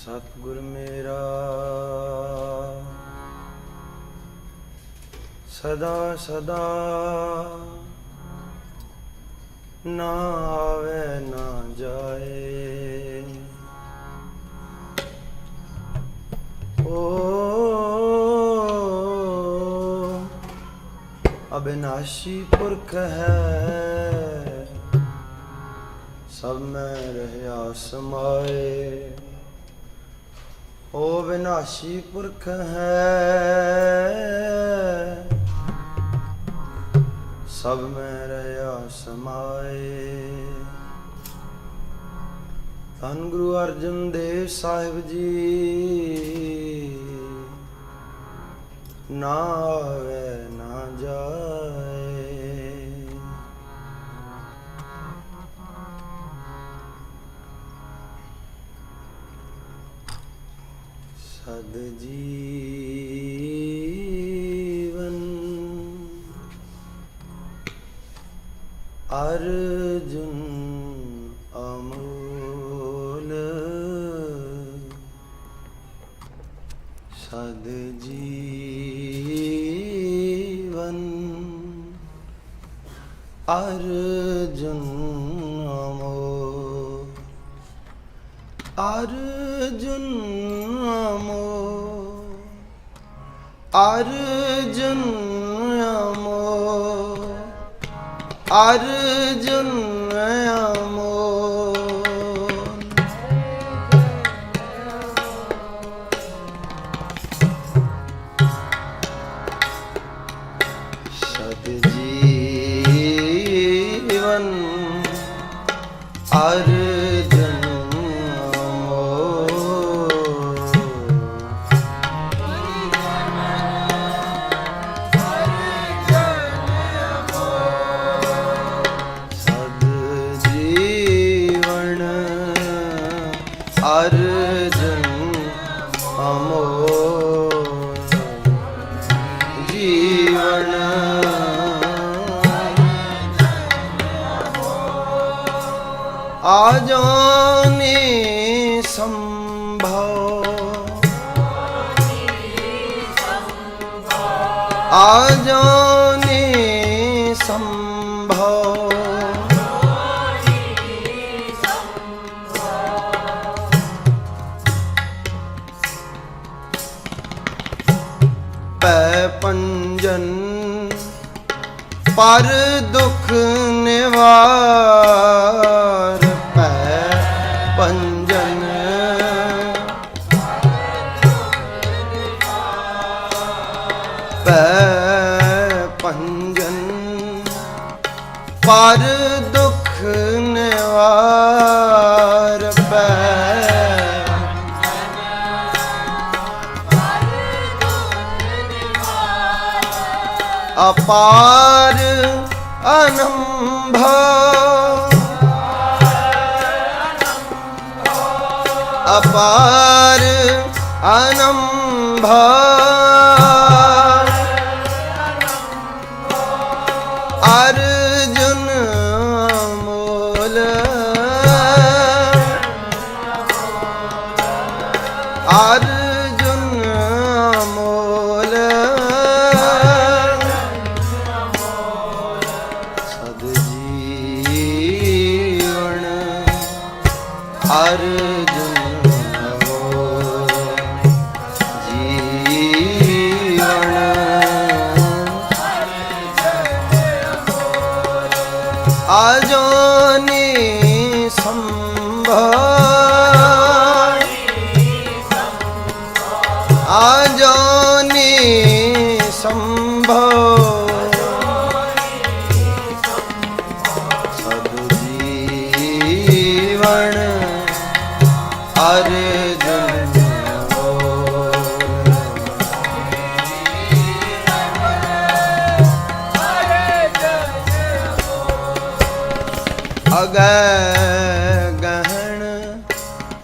ਸਤਿਗੁਰ ਮੇਰਾ, ਸਦਾ ਸਦਾ ਨਾ ਆਵੇ, ਨਾ ਜਾਏ। ਓ, ਅਬਿਨਾਸ਼ੀ ਪੁਰਖ ਹੈ, ਸਭ ਮੈਂ ਰਹਿਆ ਸਮਾਏ। ਓ ਵਿਨਾਸ਼ੀ ਪੁਰਖ ਹੈ। ਸਭ ਮੈਂ ਰਹਿਆ ਸਮਾਏ। ਧੰਨ ਗੁਰੂ ਅਰਜਨ ਦੇਵ ਸਾਹਿਬ ਜੀ। ਨਾ ਸਦ ਜੀਵਨ। ਅਰਜੁਨ ਅਮੋਲ ਸਦ ਜੀਵਨ। ਅਰਜੁਨ ਅਮੋਲ। ਅਰਜੁਨ ਅਰਜੁਨ ਅਮੋ ਅਰਜੁਨ ਅਮੋ ਆ ਜਾਣੀ ਸੰਭਵ। ਆ ਜਾਣੀ ਸੰਭਵ। ਪੈ ਪੰਜਨ ਪਰ ਦੁਖ ਨਿਵਾਰ। ਪਰ ਦੁਖ ਨਿਵਾਰ ਪੈ। ਅਪਾਰ ਅਨੰਭ। ਅਪਾਰ ਅਨੰਭ। ਅਰਜੁਨ ਮੋਲ ਜੀਵਨ। ਆਜੋਨੀ ਸੰਭਵ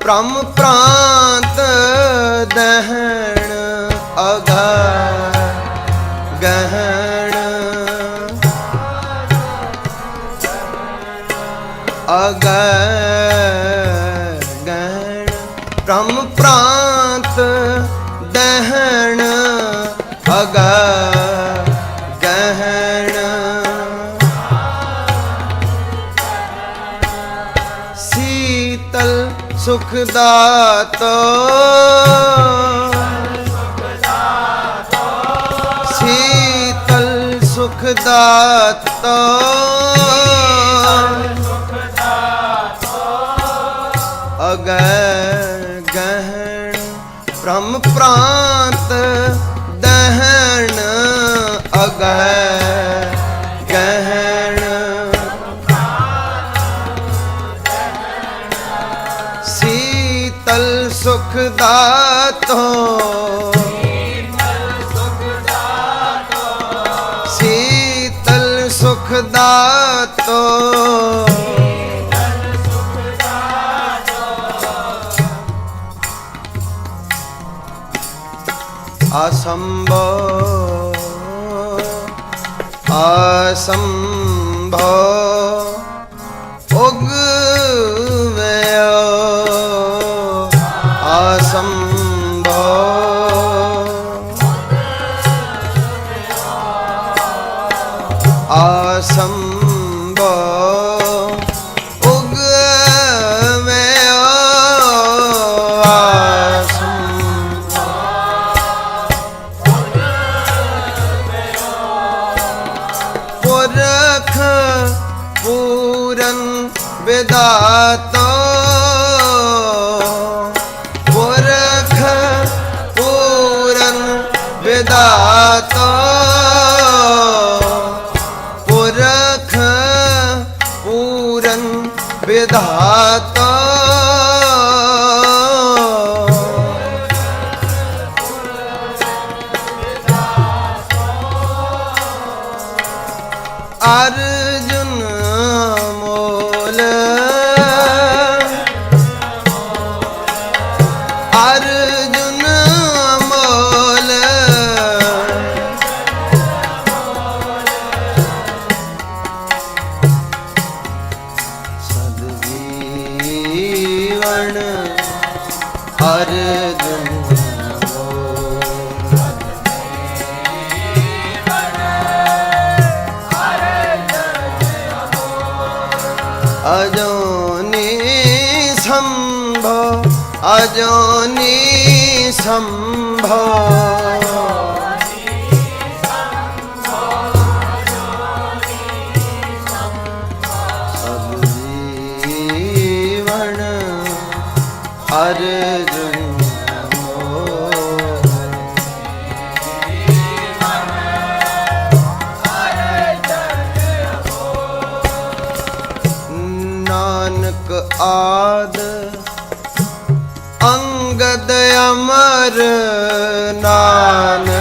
ਪ੍ਰਮ ਪ੍ਰਾਂਤ ਦਹਣ ਅਗੈ ਗਹਣ ਅਗੈ ਸੁਖ ਦਾਤੋ। ਸੀਤਲ ਸੁਖ ਦਾਤੋ। ਅਗੈ ਗਹਿਣ ਬ੍ਰਹਮ ਪ੍ਰਾਂਤ ਦਹਿਣ। ਅਗੈ ਦਾਤੋ ਸੀਤਲ ਸੁਖ ਦਾਤੋ। ਅਸੰਭੋ ਅਸੰਭੋ ਅਸੰਭੋ ਉਗਵਿਓ ਅਸੰਭੋ ਪੁਰਖ ਪੂਰਨ ਵਿਦਾਤੋ ਪੁਰਖ ਪੂਰਨ ਵਿਦਾਤੋ। ਵਿਦਾਤੋ ਅਰਜੁਨ ਅਜੋਨੀ ਸੰਭੋ ਅਜੋਨੀ ਸੰਭੋ ਸਬਜੀਵਨ ਆਦ ਅੰਗਦ ਅਮਰ ਨਾਨ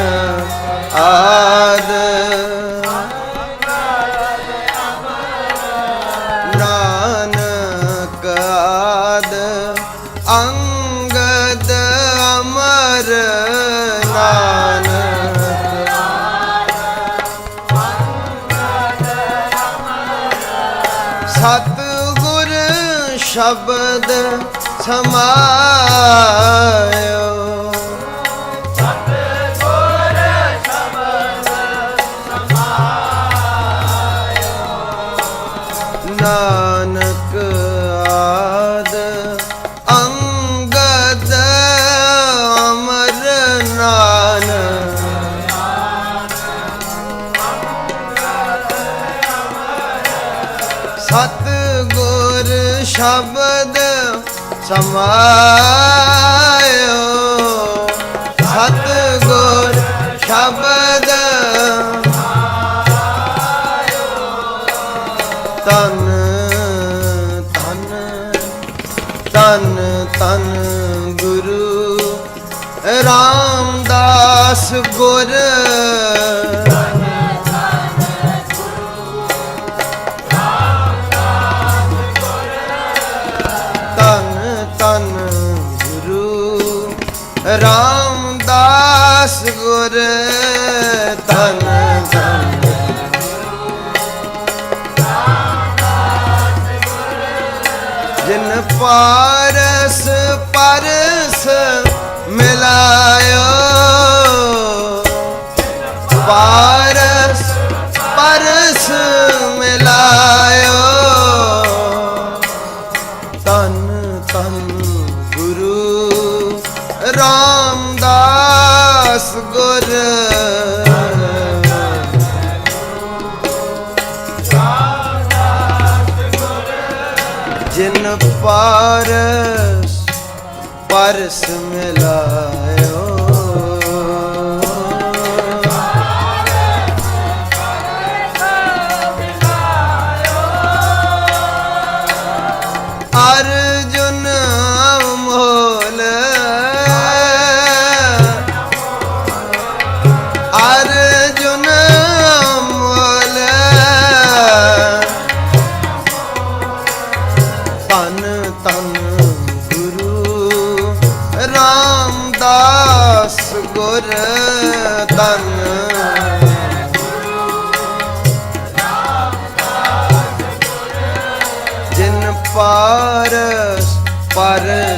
ਸ਼ਬਦ ਸਮਾਇਓ। ਨਾਨਕ ਆਦ ਅੰਗਦ ਅਮਰ ਨਾਨਕ ਸਤ ਗੁਰ ਸ਼ਬਦ ਸਮਾਇਓ। ਸਤ ਗੁਰ ਸ਼ਬਦ ਤਨ ਤਨ ਤਨ ਤਨ ਗੁਰੂ ਰਾਮਦਾਸ ਗੁਰ। ਤਿਨ ਪਾਰਸ ਪਰਸ ਮਿਲਾਇਓ। ਪਾਰਸ ਪਰਸ ਮਿਲਾਇਓ। ਤਨ ਤਨ ਗੁਰੂ ਰਾਮਦਾਸ ਗੁਰੂ ਪਰਸ ਮਿਲਾਇਓ। ਅਰਜੁਨ ਪਾਰਸ ਪਰਸ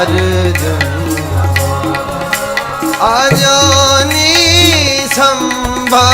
ਅਰਜੁਨ ਅਜੋਨੀ ਸੰਭਾ